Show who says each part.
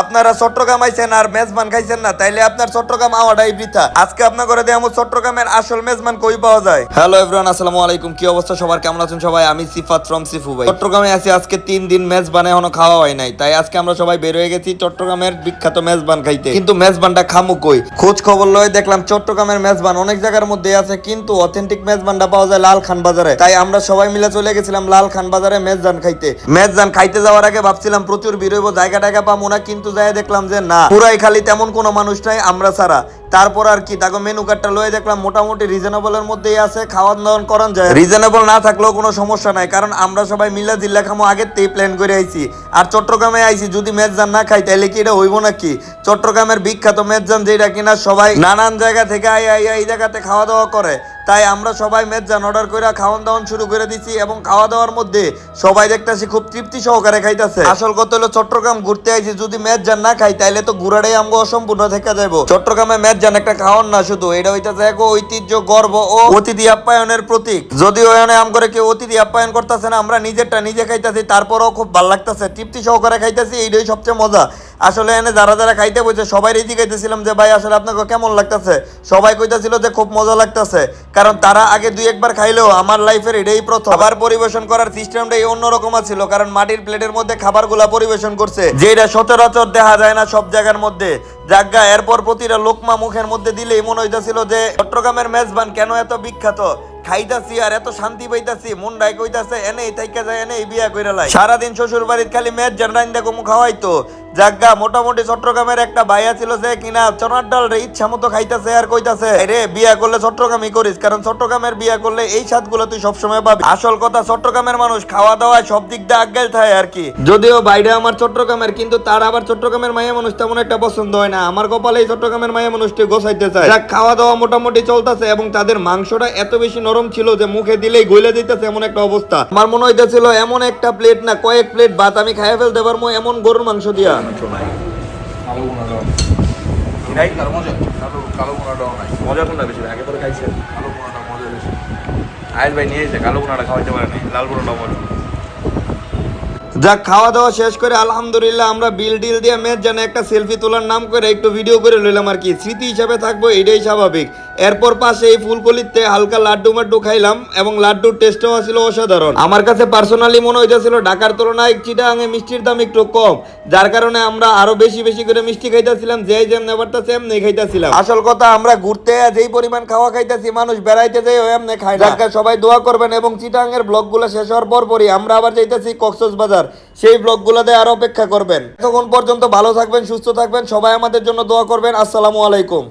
Speaker 1: আপনারা চট্টগ্রাম আইছেন আর মেজবান খাইছেন না, তাইলে আপনার চট্টগ্রাম আওয়াটাই বৃথা। আজকে আপনার করে দেয় আমার চট্টগ্রামের আসল মেজবান কই পাওয়া যায়। হ্যালো এভরিওয়ান আসসালামু আলাইকুম, কি অবস্থা সবার? কেমন আছেন সবাই? আমি সিফাত ফ্রম সিফু ভাই। চট্টগ্রামে আছি, আজকে তিন দিন মেজবান এখনও খাওয়া হয় নাই। তাই আজকে আমরা সবাই বের হয়ে গেছি চট্টগ্রামের বিখ্যাত মেজবান খাইতে। কিন্তু মেজবানটা খামু কই? খোঁজ খবর লয়ে দেখলাম চট্টগ্রামের মেজবান অনেক জায়গার মধ্যে আছে, কিন্তু অথেন্টিক মেজবানটা পাওয়া যায় লাল খান বাজারে। তাই আমরা সবাই মিলে চলে গেছিলাম লাল খান বাজারে মেজবান খাইতে। মেজবান খাইতে যাওয়ার আগে ভাবছিলাম প্রচুর ভিড় জায়গা টায়গা পাবো না, কিন্তু যাই দেখলাম যে না, পুরাই খালি তেমন কোনো মানুষ নাই, আমরা ছাড়া। তারপর আর কি তাকে মেনু কার্ডটা লয়ে দেখলাম, মোটামুটি রিজনেবলের মধ্যেই আছে খাওয়া দাওয়া করান যায়। রিজনেবল না থাকলেও কোনো সমস্যা নাই, কারণ আমরা সবাই মিলা জিল্লা খামো, আগের তেই প্ল্যান করে আইছি। আর চট্টগ্রামে আইছি, যদি মেজজান না খাই তাহলে কি এটা হইব নাকি? চট্টগ্রামের বিখ্যাত মেজজান যেটা কিনা সবাই নানান জায়গা থেকে আই আই এই জায়গাতে খাওয়া দাওয়া করে। তাই আমরা সবাই মেজজান অর্ডার করে খাওয়ান দাওয়ান শুরু করে দিছি এবং খাওয়া দাওয়ার মধ্যে সবাই দেখতেছি খুব তৃপ্তি সহকারে খাইতেছে। আসল কথা হলো চট্টগ্রাম ঘুরতে আইছি, যদি মেজজান না খাই, তাইলে তো ঘুরাটাই আমগো অসম্পূর্ণ থেকে যাব চট্টগ্রামে মেজজান একটা খাওয়ান না শুধু, এটা হইতেছে এক ঐতিহ্য, গর্ব ও অতিথি আপ্যায়নের প্রতীক। যদি এখানে আম করে কেউ অতিথি আপ্যায়ন করতেছে না, আমরা নিজেরটা নিজে খাইতেছি, তারপরেও খুব ভালো লাগতেছে, তৃপ্তি সহকারে খাইতেছি, এইটাই সবচেয়ে মজা। আসলে এনে যারা যারা খাইতে বসে সবাই রেজি খাইতেছিলাম যে, ভাই, আসলে আপনাকে কেমন লাগতেছে? সবাই কইতেছিল যে, খুব মজা লাগতেছে। কারণ তারা আগে দুই একবার খাইলেও আমার লাইফের এটাই প্রথম। খাবার পরিবেশন করার সিস্টেমটাই অন্যরকম ছিল কারণ মাটির প্লেটের মধ্যে খাবারগুলা পরিবেশন করছে। যেটা সচরাচর দেখা যায় না সব জায়গার মধ্যে। জায়গা এরপর প্রতিটা লোকমা মুখের মধ্যে দিলেই মনে হইতাছিল যে, চট্টগ্রামের মেজবান কেন এত বিখ্যাত? খাইতাছি আর এত শান্তি পাইতাছি। মন ডাই কইতাছে, এনেই থাইকা যায়, এনেই বিয়া কইরা লাই। সারাদিন শ্বশুর বাড়ির খালি মেজ জানাইন দেখো খাওয়াইতো। জাগা মোটামুটি চট্টগ্রামের একটা ভাইয়া ছিল যে কিনা চনার ডাল রে ইচ্ছা মতো খাইতাছে আর কইতাছে রে বিয়া করলে চট্টগ্রামই করিস কারণ চট্টগ্রামের বিয়া করলে এই স্বাদগুলো তুই সবসময় পাবি। আসল কথা চট্টগ্রামের মানুষ খাওয়া দাওয়ায় সব দিক দিয়ে আজ্ঞাল থাকে আর কি। যদিও বাইরে আমার চট্টগ্রামের কিন্তু তার আবার চট্টগ্রামের মাইয়া মানুষ তেমন একটা পছন্দ হয় না। আমার কপালে এই চট্টগ্রামের মাইয়া মানুষটি গোছাইতে চায়। যাক, খাওয়া দাওয়া মোটামুটি চলতেছে এবং তাদের মাংসটা এত বেশি নরম ছিল যে মুখে দিলেই গলে যেতেছে এমন একটা অবস্থা। আমার মনে হইতেছিল এমন একটা প্লেট না কয়েক প্লেট ভাত আমি খাইয়া ফেলতে পারব এমন গরুর মাংস দিয়া।
Speaker 2: কালো গুণাটাও
Speaker 1: নাই?
Speaker 2: তার মজা? কালো কালো গুণাটাও নাই।
Speaker 1: মজা কোনটা বেশি? আগে পরে খাইছেন?
Speaker 2: কালো গুণাটা মজা বেশি।
Speaker 1: আয়েল ভাই নিয়ে এসে কালো কোনাটা খাওয়াইতে পারে লাল কোনাটা মজা। যাক খাওয়া দাওয়া শেষ করে আলহামদুলিল্লাহ আমরা বিল ডিল দিয়ে মেজ জানে একটা সেলফি তোলার নাম করে একটু ভিডিও করে লইলাম আর কি। স্মৃতি হিসাবে থাকব এটাই স্বাভাবিক। এরপর পাশে এই ফুলকলিতে হালকা লাড্ডু মাড্ডু খাইলাম এবং লাড্ডুর টেস্টও ছিল অসাধারণ। আমার কাছে পার্সোনালি মনে হইতেছিল ঢাকার তুলনায় চিটাঙে মিষ্টির দাম একটু কম যার কারণে আমরা আরও বেশি বেশি করে মিষ্টি খাইতেছিলাম যে যেম নেবারটা সেমনি খাইতেছিলাম। আসল কথা আমরা ঘুরতে যেই পরিমাণ খাওয়া খাইতেছি মানুষ বেড়াইতে যাই এমনি খাই না। সবাই দোয়া করবেন এবং চিটাঙ্গের ব্লগগুলো শেষ হওয়ার পর পরই আমরা আবার যাইতেছি কক্সবাজার সেই ব্লগগুলোতে আরও অপেক্ষা করবেন। তখন পর্যন্ত ভালো থাকবেন সুস্থ থাকবেন সবাই আমাদের জন্য দোয়া করবেন। আসসালামু আলাইকুম।